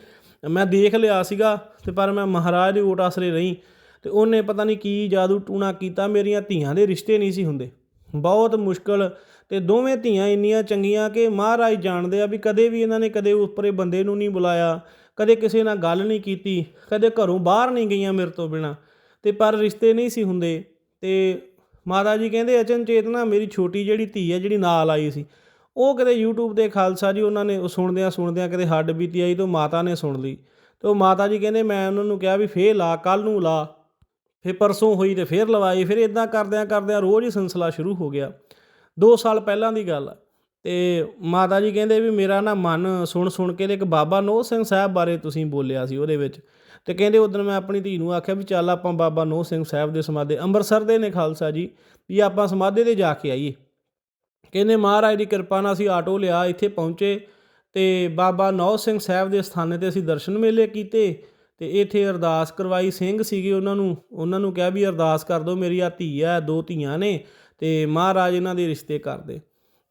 ਮੈਂ ਦੇਖ ਲਿਆ ਸੀਗਾ ਤੇ ਪਰ ਮੈਂ ਮਹਾਰਾਜ ਦੇ ਓਟ ਆਸਰੇ ਰਹੀ ਤੇ ਉਹਨੇ ਪਤਾ ਨਹੀਂ ਕੀ ਜਾਦੂ ਟੂਣਾ ਕੀਤਾ, ਮੇਰੀਆਂ ਧੀਆਂ ਦੇ ਰਿਸ਼ਤੇ ਨਹੀਂ ਸੀ ਹੁੰਦੇ। ਬਹੁਤ ਮੁਸ਼ਕਲ ਤੇ ਦੋਵੇਂ ਧੀਆਂ ਇੰਨੀਆਂ ਚੰਗੀਆਂ ਕਿ ਮਹਾਰਾਜ ਜਾਣਦੇ ਆ ਵੀ ਕਦੇ ਵੀ ਇਹਨਾਂ ਨੇ ਕਦੇ ਉੱਪਰੇ ਬੰਦੇ ਨੂੰ ਨਹੀਂ ਬੁਲਾਇਆ, ਕਦੇ ਕਿਸੇ ਨਾਲ ਗੱਲ ਨਹੀਂ ਕੀਤੀ, ਕਦੇ ਘਰੋਂ ਬਾਹਰ ਨਹੀਂ ਗਈਆਂ ਮੇਰੇ ਤੋਂ ਬਿਨਾ। ਤੇ ਪਰ ਰਿਸ਼ਤੇ ਨਹੀਂ ਸੀ ਹੁੰਦੇ ਤੇ ਮਾਤਾ ਜੀ ਕਹਿੰਦੇ ਅਚਨਚੇਤ ਨਾ ਮੇਰੀ ਛੋਟੀ ਜਿਹੜੀ ਧੀ ਹੈ, ਜਿਹੜੀ ਨਾਲ ਆਈ ਸੀ ਉਹ ਕਦੇ YouTube ਤੇ ਖਾਲਸਾ ਜੀ ਉਹਨਾਂ ਨੇ ਉਹ ਸੁਣਦਿਆਂ ਸੁਣਦਿਆਂ ਕਦੇ ਹੱਡ ਬੀਤੀ ਆਈ ਤੇ ਉਹ ਮਾਤਾ ਨੇ ਸੁਣ ਲਈ। ਤੇ ਉਹ ਮਾਤਾ ਜੀ ਕਹਿੰਦੇ, ਮੈਂ ਉਹਨਾਂ ਨੂੰ ਕਿਹਾ ਵੀ ਫੇਰ ਲਾ ਕੱਲ ਨੂੰ ਲਾ। ਫਿਰ ਪਰਸੋਂ ਹੋਈ ਤੇ ਫੇਰ ਲਵਾਈ। ਫਿਰ ਇਦਾਂ ਕਰਦਿਆਂ ਕਰਦਿਆਂ ਰੋਜ਼ ਹੀ ਸਿਲਸਿਲਾ ਸ਼ੁਰੂ ਹੋ ਗਿਆ। 2 ਸਾਲ ਪਹਿਲਾਂ ਦੀ ਗੱਲ ਆ। ਤੇ ਮਾਤਾ ਜੀ ਕਹਿੰਦੇ ਵੀ ਮੇਰਾ ਨਾ ਮਨ ਸੁਣ ਸੁਣ ਕੇ ਤੇ ਇੱਕ ਬਾਬਾ ਨੋਹ ਸਿੰਘ ਸਾਹਿਬ ਬਾਰੇ ਤੁਸੀਂ ਬੋਲਿਆ ਸੀ ਉਹਦੇ ਵਿੱਚ। ਤੇ ਕਹਿੰਦੇ ਉਦੋਂ ਮੈਂ ਆਪਣੀ ਧੀ ਨੂੰ ਆਖਿਆ ਵੀ ਚੱਲ ਆਪਾਂ ਬਾਬਾ ਨੋਹ ਸਿੰਘ ਸਾਹਿਬ ਦੇ ਸਮਾਧੇ, ਅੰਮ੍ਰਿਤਸਰ ਦੇ ਨੇ ਖਾਲਸਾ ਜੀ, ਵੀ ਆਪਾਂ ਸਮਾਧੇ ਤੇ ਜਾ ਕੇ ਆਈਏ। ਕਹਿੰਦੇ ਮਹਾਰਾਜ ਦੀ ਕਿਰਪਾ ਨਾਲ ਅਸੀਂ ਆਟੋ ਲਿਆ, ਇੱਥੇ ਪਹੁੰਚੇ ਤੇ ਬਾਬਾ ਨੌ ਸਿੰਘ ਸਾਹਿਬ ਦੇ ਸਥਾਨੇ ਤੇ ਅਸੀਂ ਦਰਸ਼ਨ ਮੇਲੇ ਕੀਤੇ ਤੇ ਇੱਥੇ ਅਰਦਾਸ ਕਰਵਾਈ। ਸਿੰਘ ਸੀਗੇ ਉਹਨਾਂ ਨੂੰ ਉਹਨਾਂ ਨੂੰ ਕਿਹਾ ਵੀ ਅਰਦਾਸ ਕਰ ਦਿਓ, ਮੇਰੀ ਆ ਧੀ ਆ ਦੋ ਧੀਆਂ ਨੇ ਤੇ ਮਹਾਰਾਜ ਇਹਨਾਂ ਦੇ ਰਿਸ਼ਤੇ ਕਰ ਦੇ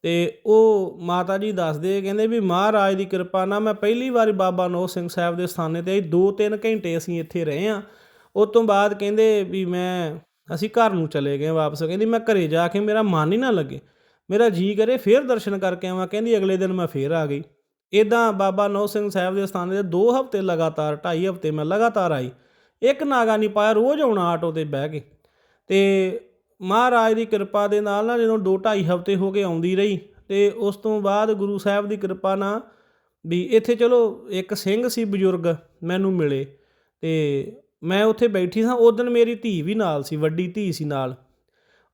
ਤੇ ਉਹ ਮਾਤਾ ਜੀ ਦੱਸਦੇ, ਕਹਿੰਦੇ ਵੀ ਮਹਾਰਾਜ ਦੀ ਕਿਰਪਾ ਨਾਲ ਮੈਂ ਪਹਿਲੀ ਵਾਰੀ ਬਾਬਾ ਨੌ ਸਿੰਘ ਸਾਹਿਬ ਦੇ ਸਥਾਨੇ ਤੇ 2-3 ਘੰਟੇ ਅਸੀਂ ਇੱਥੇ ਰਹੇ ਆ ਉਸ ਤੋਂ ਬਾਅਦ ਕਹਿੰਦੇ ਵੀ ਮੈਂ, ਅਸੀਂ ਘਰ ਨੂੰ ਚਲੇ ਗਏ ਵਾਪਸ। ਕਹਿੰਦੀ ਮੈਂ ਘਰੇ ਜਾ ਕੇ ਮੇਰਾ ਮਨ ਹੀ ਨਾ ਲੱਗੇ। ਮੇਰਾ ਜੀ ਕਰੇ, ਫੇਰ ਦਰਸ਼ਨ ਕਰਕੇ ਆਵਾਂ, ਕਹਿੰਦੀ ਅਗਲੇ ਦਿਨ ਮੈਂ ਫੇਰ ਆ ਗਈ। ਇਦਾਂ ਬਾਬਾ ਨੌ ਸਿੰਘ ਸਾਹਿਬ ਦੇ ਅਸਥਾਨ ਦੇ 2 ਹਫ਼ਤੇ ਲਗਾਤਾਰ 2.5 ਹਫ਼ਤੇ ਮੈਂ ਲਗਾਤਾਰ ਆਈ। ਇੱਕ ਨਾਗਾ ਨਹੀਂ ਪਾਇਆ ਰੋਜ਼ ਆਉਣਾ ਆਟੋ ਤੇ ਬਹਿ ਕੇ। ਤੇ ਮਹਾਰਾਜ ਦੀ ਕਿਰਪਾ ਦੇ ਨਾਲ ਨਾ ਜਦੋਂ 2.5 ਹਫ਼ਤੇ ਹੋ ਕੇ ਆਉਂਦੀ ਰਹੀ, ਤੇ ਉਸ ਤੋਂ ਬਾਅਦ ਗੁਰੂ ਸਾਹਿਬ ਦੀ ਕਿਰਪਾ ਨਾਲ ਵੀ ਇੱਥੇ ਚਲੋ ਇੱਕ ਸਿੰਘ ਸੀ ਬਜ਼ੁਰਗ ਮੈਨੂੰ ਮਿਲੇ। ਤੇ ਮੈਂ ਉੱਥੇ ਬੈਠੀ ਸਾਂ, ਉਸ ਦਿਨ ਮੇਰੀ ਧੀ ਵੀ ਨਾਲ ਸੀ, ਵੱਡੀ ਧੀ ਸੀ ਨਾਲ।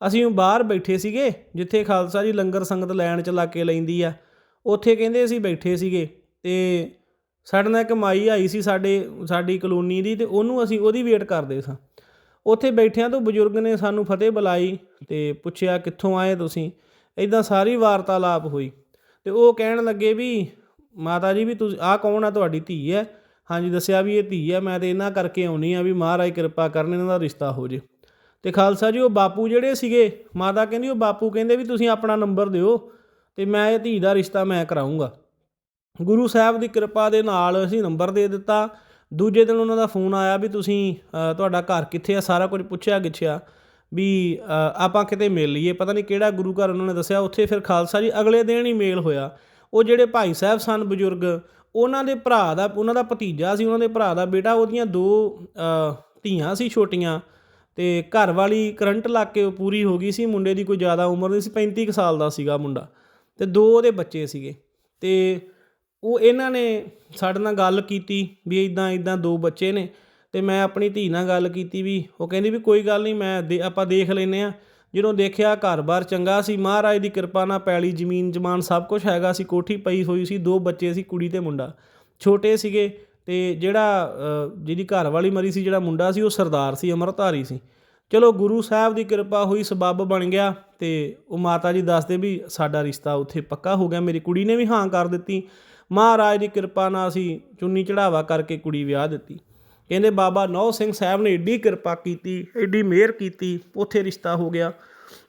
ਅਸੀਂ ਉਹ ਬਾਹਰ ਬੈਠੇ ਸੀਗੇ, ਜਿੱਥੇ ਖਾਲਸਾ ਜੀ ਲੰਗਰ ਸੰਗਤ ਲੈਣ ਚ ਲਾ ਕੇ ਲੈਂਦੀ ਆ। ਉੱਥੇ ਕਹਿੰਦੇ ਅਸੀਂ ਬੈਠੇ ਸੀਗੇ ਤੇ ਸਾਡੇ ਨਾਲ ਇੱਕ ਮਾਈ ਆਈ ਸੀ ਸਾਡੇ, ਸਾਡੀ ਕਲੋਨੀ ਦੀ ਤੇ ਉਹਨੂੰ ਅਸੀਂ ਉਹਦੀ ਵੇਟ ਕਰਦੇ ਸਾਂ। ਉੱਥੇ ਬੈਠਿਆਂ ਤੋਂ ਬਜ਼ੁਰਗ ਨੇ ਸਾਨੂੰ ਫਤਿਹ ਬੁਲਾਈ ਤੇ ਪੁੱਛਿਆ, ਕਿੱਥੋਂ ਆਏ ਤੁਸੀਂ? ਇਦਾਂ ਸਾਰੀ ਵਾਰਤਾਲਾਪ ਹੋਈ ਤੇ ਉਹ ਕਹਿਣ ਲੱਗੇ ਵੀ, ਮਾਤਾ ਜੀ ਵੀ ਤੁਸੀਂ, ਆਹ ਕੌਣ ਆ ਤੁਹਾਡੀ ਧੀ ਹੈ? ਹਾਂਜੀ, ਦੱਸਿਆ ਵੀ ਇਹ ਧੀ ਹੈ, ਮੈਂ ਤੇ ਇਹਨਾਂ ਕਰਕੇ ਆਉਣੀ ਆ ਵੀ ਮਹਾਰਾਜ ਕਿਰਪਾ ਕਰਨ, ਇਹਨਾਂ ਦਾ ਰਿਸ਼ਤਾ ਹੋ ਜੇ। ਤੇ ਖਾਲਸਾ ਜੀ, ਉਹ ਬਾਪੂ ਜਿਹੜੇ ਸੀਗੇ, ਮਾਤਾ ਕਹਿੰਦੀ, ਉਹ ਬਾਪੂ ਕਹਿੰਦੇ ਵੀ ਤੁਸੀਂ ਆਪਣਾ ਨੰਬਰ ਦਿਓ ਤੇ ਮੈਂ ਇਹ ਧੀ ਦਾ ਰਿਸ਼ਤਾ ਮੈਂ ਕਰਾਉਂਗਾ ਗੁਰੂ ਸਾਹਿਬ ਦੀ ਕਿਰਪਾ ਦੇ ਨਾਲ ਅਸੀਂ ਨੰਬਰ ਦੇ ਦਿੱਤਾ। ਦੂਜੇ ਦਿਨ ਉਹਨਾਂ ਦਾ ਫੋਨ ਆਇਆ ਵੀ ਤੁਸੀਂ ਤੁਹਾਡਾ ਘਰ ਕਿੱਥੇ ਆ? ਸਾਰਾ ਕੁਝ ਪੁੱਛਿਆ ਗਿੱਛਿਆ ਵੀ ਆਪਾਂ ਕਿਤੇ ਮਿਲ ਲਈਏ। ਪਤਾ ਨਹੀਂ ਕਿਹੜਾ ਗੁਰੂ ਘਰ ਉਹਨਾਂ ਨੇ ਦੱਸਿਆ। ਉੱਥੇ ਫਿਰ ਖਾਲਸਾ ਜੀ, ਅਗਲੇ ਦਿਨ ਹੀ ਮੇਲ ਹੋਇਆ। ਉਹ ਜਿਹੜੇ ਭਾਈ ਸਾਹਿਬ ਸਨ ਬਜ਼ੁਰਗ, ਉਹਨਾਂ ਦੇ ਭਰਾ ਦਾ, ਉਹਨਾਂ ਦਾ ਭਤੀਜਾ ਸੀ, ਉਹਨਾਂ ਦੇ ਭਰਾ ਦਾ ਬੇਟਾ, ਉਹਦੀਆਂ ਦੋ ਧੀਆਂ ਸੀ ਛੋਟੀਆਂ। ਤੇ ਘਰ ਵਾਲੀ ਕਰੰਟ ਲੱਗ ਕੇ ਪੂਰੀ ਹੋ ਗਈ ਸੀ, ਮੁੰਡੇ ਦੀ ਕੋਈ ਜ਼ਿਆਦਾ ਉਮਰ ਨਹੀਂ ਸੀ 35 ਕੁ ਸਾਲ ਦਾ ਸੀਗਾ ਮੁੰਡਾ ਤੇ ਦੋ ਉਹਦੇ ਬੱਚੇ ਸੀਗੇ ਤੇ ਉਹ ਇਹਨਾਂ ਨੇ ਸਾਡੇ ਨਾਲ ਗੱਲ ਕੀਤੀ ਵੀ ਇਦਾਂ ਇਦਾਂ ਦੋ ਬੱਚੇ ਨੇ ਤੇ ਮੈਂ ਆਪਣੀ ਧੀ ਨਾਲ ਗੱਲ ਕੀਤੀ ਵੀ, ਉਹ ਕਹਿੰਦੀ ਵੀ ਕੋਈ ਗੱਲ ਨਹੀਂ, ਮੈਂ ਦੇ- ਆਪਾਂ ਦੇਖ ਲੈਨੇ ਆ ਜਦੋਂ ਦੇਖਿਆ ਘਰ-ਬਾਰ ਚੰਗਾ ਸੀ, ਮਹਾਰਾਜ ਦੀ ਕਿਰਪਾ ਨਾਲ ਪੈਲੀ, ਜ਼ਮੀਨ, ਜਮਾਨ ਸਭ ਕੁਝ ਹੈਗਾ ਸੀ, ਕੋਠੀ ਪਈ ਹੋਈ ਸੀ, ਦੋ ਬੱਚੇ ਸੀ, ਕੁੜੀ ਤੇ ਮੁੰਡਾ। ਛੋਟੇ ਸੀਗੇ ਤੇ ਜਿਹੜਾ ਜਿਹਦੀ ਘਰ ਵਾਲੀ ਮਰੀ ਸੀ, ਜਿਹੜਾ ਮੁੰਡਾ ਸੀ, ਉਹ ਸਰਦਾਰ ਸੀ ਅਮਰਧਾਰੀ ਸੀ। ਚਲੋ, ਗੁਰੂ ਸਾਹਿਬ ਦੀ ਕਿਰਪਾ ਹੋਈ, ਸਬੱਬ ਬਣ ਗਿਆ ਤੇ ਉਹ ਮਾਤਾ ਜੀ ਦੱਸਦੇ ਵੀ ਸਾਡਾ ਰਿਸ਼ਤਾ ਉੱਥੇ ਪੱਕਾ ਹੋ ਗਿਆ। ਮੇਰੀ ਕੁੜੀ ਨੇ ਵੀ ਹਾਂ ਕਰ ਦਿੱਤੀ। ਮਹਾਰਾਜ ਦੀ ਕਿਰਪਾ ਨਾਲ ਅਸੀਂ ਚੁੰਨੀ ਚੜਾਵਾ ਕਰਕੇ ਕੁੜੀ ਵਿਆਹ ਦਿੱਤੀ। ਕਹਿੰਦੇ, ਬਾਬਾ ਨੌ ਸਿੰਘ ਸਾਹਿਬ ਨੇ ਏਡੀ ਕਿਰਪਾ ਕੀਤੀ, ਏਡੀ ਮਿਹਰ ਕੀਤੀ, ਉੱਥੇ ਰਿਸ਼ਤਾ ਹੋ ਗਿਆ।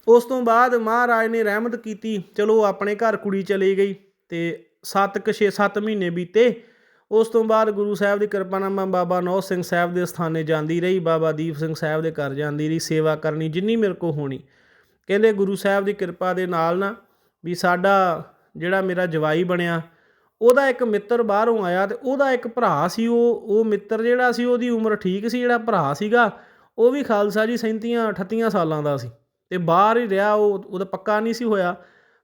ਉਸ ਤੋਂ ਬਾਅਦ ਮਹਾਰਾਜ ਨੇ ਰਹਿਮਤ ਕੀਤੀ। ਚਲੋ ਆਪਣੇ ਘਰ ਕੁੜੀ ਚਲੀ ਗਈ ਤੇ 7 ਕੁ 6 7 ਮਹੀਨੇ ਬੀਤੇ ਉਸ ਤੋਂ ਬਾਅਦ ਗੁਰੂ ਸਾਹਿਬ ਦੀ ਕਿਰਪਾ ਨਾਲ ਮੈਂ ਬਾਬਾ ਨੌ ਸਿੰਘ ਸਾਹਿਬ ਦੇ ਸਥਾਨੇ ਜਾਂਦੀ ਰਹੀ, ਬਾਬਾ ਦੀਪ ਸਿੰਘ ਸਾਹਿਬ ਦੇ ਘਰ ਜਾਂਦੀ ਰਹੀ, ਸੇਵਾ ਕਰਨੀ ਜਿੰਨੀ ਮੇਰੇ ਕੋ ਹੋਣੀ। ਕਹਿੰਦੇ ਗੁਰੂ ਸਾਹਿਬ ਦੀ ਕਿਰਪਾ ਦੇ ਨਾਲ ਨਾ ਵੀ ਸਾਡਾ ਜਿਹੜਾ ਮੇਰਾ ਜਵਾਈ ਬਣਿਆ, ਉਹਦਾ ਇੱਕ ਮਿੱਤਰ ਬਾਹਰੋਂ ਆਇਆ ਤੇ ਉਹਦਾ ਇੱਕ ਭਰਾ ਸੀ ਉਹ ਉਹ ਮਿੱਤਰ ਜਿਹੜਾ ਸੀ ਉਹਦੀ ਉਮਰ ਠੀਕ ਸੀ, ਜਿਹੜਾ ਭਰਾ ਸੀਗਾ, ਉਹ ਵੀ ਖਾਲਸਾ ਜੀ 37 38 ਸਾਲਾਂ ਦਾ ਸੀ। ਤੇ ਬਾਹਰ ਹੀ ਰਿਹਾ ਉਹ, ਉਹਦਾ ਪੱਕਾ ਨਹੀਂ ਸੀ ਹੋਇਆ।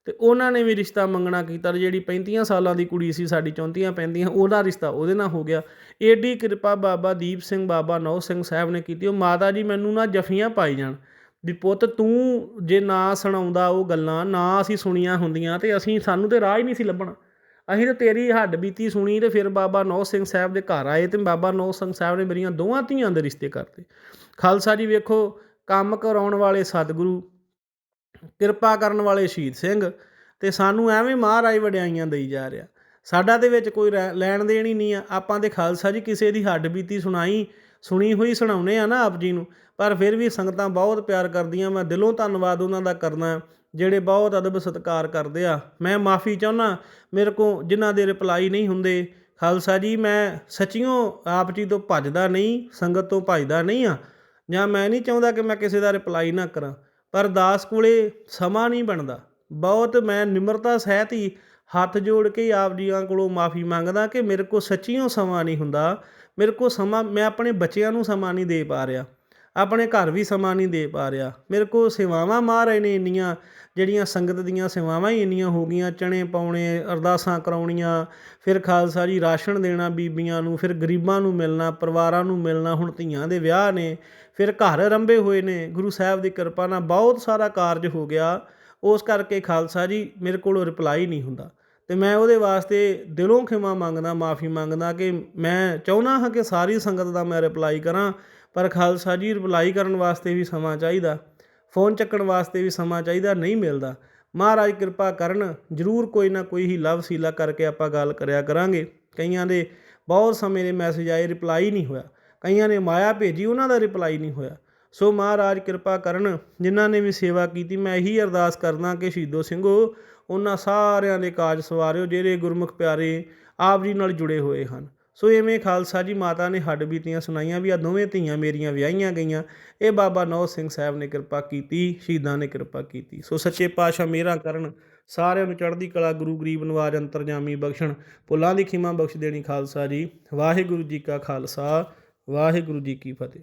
ਤੇ ਉਹਨਾਂ ਨੇ ਵੀ ਰਿਸ਼ਤਾ ਮੰਗਣਾ ਕੀਤਾ ਤੇ ਜਿਹੜੀ 35 ਸਾਲਾਂ ਦੀ ਕੁੜੀ ਸੀ ਸਾਡੀ 34 ਪੈਂਦੀਆਂ, ਉਹਦਾ ਰਿਸ਼ਤਾ ਉਹਦੇ ਨਾਲ ਹੋ ਗਿਆ। ਏਡੀ ਕਿਰਪਾ ਬਾਬਾ ਦੀਪ ਸਿੰਘ, ਬਾਬਾ ਨੌ ਸਿੰਘ ਸਾਹਿਬ ਨੇ ਕੀਤੀ, ਉਹ ਮਾਤਾ ਜੀ ਮੈਨੂੰ ਨਾ ਜਫੀਆਂ ਪਾਈ ਜਾਣ ਵੀ ਪੁੱਤ ਤੂੰ ਜੇ ਨਾ ਸੁਣਾਉਂਦਾ ਉਹ ਗੱਲਾਂ, ਨਾ ਅਸੀਂ ਸੁਣੀਆਂ ਹੁੰਦੀਆਂ ਤੇ ਅਸੀਂ, ਸਾਨੂੰ ਤੇ ਰਾਹ ਹੀ ਨਹੀਂ ਸੀ ਲੱਭਣਾ। ਅਸੀਂ ਤਾਂ ਤੇਰੀ ਹੱਡ ਬੀਤੀ ਸੁਣੀ ਤੇ ਫਿਰ ਬਾਬਾ ਨੌ ਸਿੰਘ ਸਾਹਿਬ ਦੇ ਘਰ ਆਏ ਤੇ ਬਾਬਾ ਨੌ ਸਿੰਘ ਸਾਹਿਬ ਨੇ ਮੇਰੀਆਂ ਦੋਵਾਂ ਧੀਆਂ ਦੇ ਰਿਸ਼ਤੇ ਕਰਤੇ। ਖਾਲਸਾ ਜੀ ਵੇਖੋ, ਕੰਮ ਕਰਾਉਣ ਵਾਲੇ ਸਤਿਗੁਰੂ ਕਿਰਪਾ ਕਰਨ ਵਾਲੇ ਸ਼ਹੀਦ ਸਿੰਘ ਅਤੇ ਸਾਨੂੰ ਐਵੇਂ ਮਹਾਰਾਜ ਵਡਿਆਈਆਂ ਦੇਈ ਜਾ ਰਿਹਾ। ਸਾਡਾ ਦੇ ਵਿੱਚ ਕੋਈ ਰੈ ਲੈਣ ਦੇਣ ਹੀ ਨਹੀਂ ਆ। ਆਪਾਂ ਤੇ ਖਾਲਸਾ ਜੀ ਕਿਸੇ ਦੀ ਹੱਡ ਬੀਤੀ ਸੁਣਾਈ, ਸੁਣੀ ਹੋਈ ਸੁਣਾਉਂਦੇ ਆ ਨਾ ਆਪ ਜੀ ਨੂੰ। ਪਰ ਫਿਰ ਵੀ ਸੰਗਤਾਂ ਬਹੁਤ ਪਿਆਰ ਕਰਦੀਆਂ। ਮੈਂ ਦਿਲੋਂ ਧੰਨਵਾਦ ਉਹਨਾਂ ਦਾ ਕਰਨਾ ਜਿਹੜੇ ਬਹੁਤ ਅਦਬ ਸਤਿਕਾਰ ਕਰਦੇ ਆ। ਮੈਂ ਮਾਫੀ ਚਾਹੁੰਦਾ ਮੇਰੇ ਕੋ ਜਿਨ੍ਹਾਂ ਦੇ ਰਿਪਲਾਈ ਨਹੀਂ ਹੁੰਦੇ। ਖਾਲਸਾ ਜੀ, ਮੈਂ ਸੱਚੀਓ ਆਪ ਜੀ ਤੋਂ ਭੱਜਦਾ ਨਹੀਂ, ਸੰਗਤ ਤੋਂ ਭੱਜਦਾ ਨਹੀਂ ਆ। ਜਾਂ ਮੈਂ ਨਹੀਂ ਚਾਹੁੰਦਾ ਕਿ ਮੈਂ ਕਿਸੇ ਦਾ ਰਿਪਲਾਈ ਨਾ ਕਰਾਂ। ਪਰ ਦਾਸ ਕੋਲੇ ਸਮਾਂ ਨਹੀਂ ਬਣਦਾ। ਬਹੁਤ ਮੈਂ ਨਿਮਰਤਾ ਸਹਿਤ ਹੀ ਹੱਥ ਜੋੜ ਕੇ ਹੀ ਆਪ ਜੀਆਂ ਕੋਲੋਂ ਮਾਫੀ ਮੰਗਦਾ ਕਿ ਮੇਰੇ ਕੋ ਸੱਚੀਓ ਸਮਾਂ ਨਹੀਂ ਹੁੰਦਾ। ਮੇਰੇ ਕੋ ਸਮਾਂ, ਮੈਂ ਆਪਣੇ ਬੱਚਿਆਂ ਨੂੰ ਸਮਾਂ ਨਹੀਂ ਦੇ ਪਾ ਰਿਹਾ। ਆਪਣੇ ਘਰ ਵੀ ਸਮਾਂ ਨਹੀਂ ਦੇ ਪਾ ਰਿਹਾ। ਮੇਰੇ ਕੋ ਸੇਵਾਵਾਂ ਮਾਰ ਰਹੇ ਨੇ ਇੰਨੀਆਂ, ਜਿਹੜੀਆਂ ਸੰਗਤ ਦੀਆਂ ਸੇਵਾਵਾਂ ਹੀ ਇੰਨੀਆਂ ਹੋ ਗਈਆਂ, ਚਣੇ ਪਾਉਣੇ, ਅਰਦਾਸਾਂ ਕਰਾਉਣੀਆਂ, ਫਿਰ ਖਾਲਸਾ ਜੀ ਰਾਸ਼ਨ ਦੇਣਾ ਬੀਬੀਆਂ ਨੂੰ, ਫਿਰ ਗਰੀਬਾਂ ਨੂੰ ਮਿਲਣਾ, ਪਰਿਵਾਰਾਂ ਨੂੰ ਮਿਲਣਾ, ਹੁਣ ਧੀਆਂ ਦੇ ਵਿਆਹ ਨੇ, ਫਿਰ ਘਰ ਰੰਭੇ ਹੋਏ ਨੇ, ਗੁਰੂ ਸਾਹਿਬ ਦੀ ਕਿਰਪਾ ਨਾਲ ਬਹੁਤ ਸਾਰਾ ਕਾਰਜ ਹੋ ਗਿਆ। ਉਸ ਕਰਕੇ ਖਾਲਸਾ ਜੀ ਮੇਰੇ ਕੋਲ ਰਿਪਲਾਈ ਨਹੀਂ ਹੁੰਦਾ। ਤੇ ਮੈਂ ਉਹਦੇ ਵਾਸਤੇ ਦਿਲੋਂ ਖਿਮਾ ਮੰਗਦਾ, ਮਾਫੀ ਮੰਗਦਾ ਕਿ ਮੈਂ ਚਾਹੁੰਦਾ ਹਾਂ ਕਿ ਸਾਰੀ ਸੰਗਤ ਦਾ ਮੈਂ ਰਿਪਲਾਈ ਕਰਾਂ। ਪਰ ਖਾਲਸਾ ਜੀ, ਰਿਪਲਾਈ ਕਰਨ ਵਾਸਤੇ ਵੀ ਸਮਾਂ ਚਾਹੀਦਾ। ਫੋਨ ਚੱਕਣ ਵਾਸਤੇ ਵੀ ਸਮਾਂ ਚਾਹੀਦਾ, ਨਹੀਂ ਮਿਲਦਾ। ਮਹਾਰਾਜ ਕਿਰਪਾ ਕਰਨ, ਜ਼ਰੂਰ ਕੋਈ ਨਾ ਕੋਈ ਹੀਲਾ ਵਸੀਲਾ ਕਰਕੇ ਆਪਾਂ ਗੱਲ ਕਰਿਆ ਕਰਾਂਗੇ। ਕਈਆਂ ਦੇ ਬਹੁਤ ਸਮੇਂ ਦੇ ਮੈਸੇਜ ਆਏ, ਰਿਪਲਾਈ ਨਹੀਂ ਹੋਇਆ। ਕਈਆਂ ਨੇ ਮਾਇਆ ਭੇਜੀ, ਉਹਨਾਂ ਦਾ ਰਿਪਲਾਈ ਨਹੀਂ ਹੋਇਆ। ਸੋ ਮਹਾਰਾਜ ਕਿਰਪਾ ਕਰਨ, ਜਿਨ੍ਹਾਂ ਨੇ ਵੀ ਸੇਵਾ ਕੀਤੀ, ਮੈਂ ਇਹੀ ਅਰਦਾਸ ਕਰਦਾ ਕਿ ਸ਼ਹੀਦੋ ਸਿੰਘੋ, ਉਹਨਾਂ ਸਾਰਿਆਂ ਦੇ ਕਾਜ ਸਵਾਰਿਓ, ਜਿਹੜੇ ਗੁਰਮੁਖ ਪਿਆਰੇ ਆਪ ਜੀ ਨਾਲ ਜੁੜੇ ਹੋਏ ਹਨ। ਸੋ ਐਵੇਂ ਖਾਲਸਾ ਜੀ ਮਾਤਾ ਨੇ ਹੱਡ ਬੀਤੀਆਂ ਸੁਣਾਈਆਂ ਵੀ ਆ ਦੋਵੇਂ ਧੀਆਂ ਮੇਰੀਆਂ ਵਿਆਹੀਆਂ ਗਈਆਂ। ਇਹ ਬਾਬਾ ਨੌ ਸਿੰਘ ਸਾਹਿਬ ਨੇ ਕਿਰਪਾ ਕੀਤੀ, ਸ਼ਹੀਦਾਂ ਨੇ ਕਿਰਪਾ ਕੀਤੀ। ਸੋ ਸੱਚੇ ਪਾਤਸ਼ਾਹ ਮਿਹਰਾਂ ਕਰਨ, ਸਾਰਿਆਂ ਨੂੰ ਚੜ੍ਹਦੀ ਕਲਾ, ਗੁਰੂ ਗਰੀਬ ਨਵਾਜ, ਅੰਤਰਜਾਮੀ ਬਖਸ਼ਣ, ਭੁੱਲਾਂ ਦੀ ਖਿਮਾ ਬਖਸ਼ ਦੇਣੀ ਖਾਲਸਾ ਜੀ। ਵਾਹਿਗੁਰੂ ਜੀ ਕਾ ਖਾਲਸਾ, ਵਾਹਿਗੁਰੂ ਜੀ ਕੀ ਫਤਿਹ।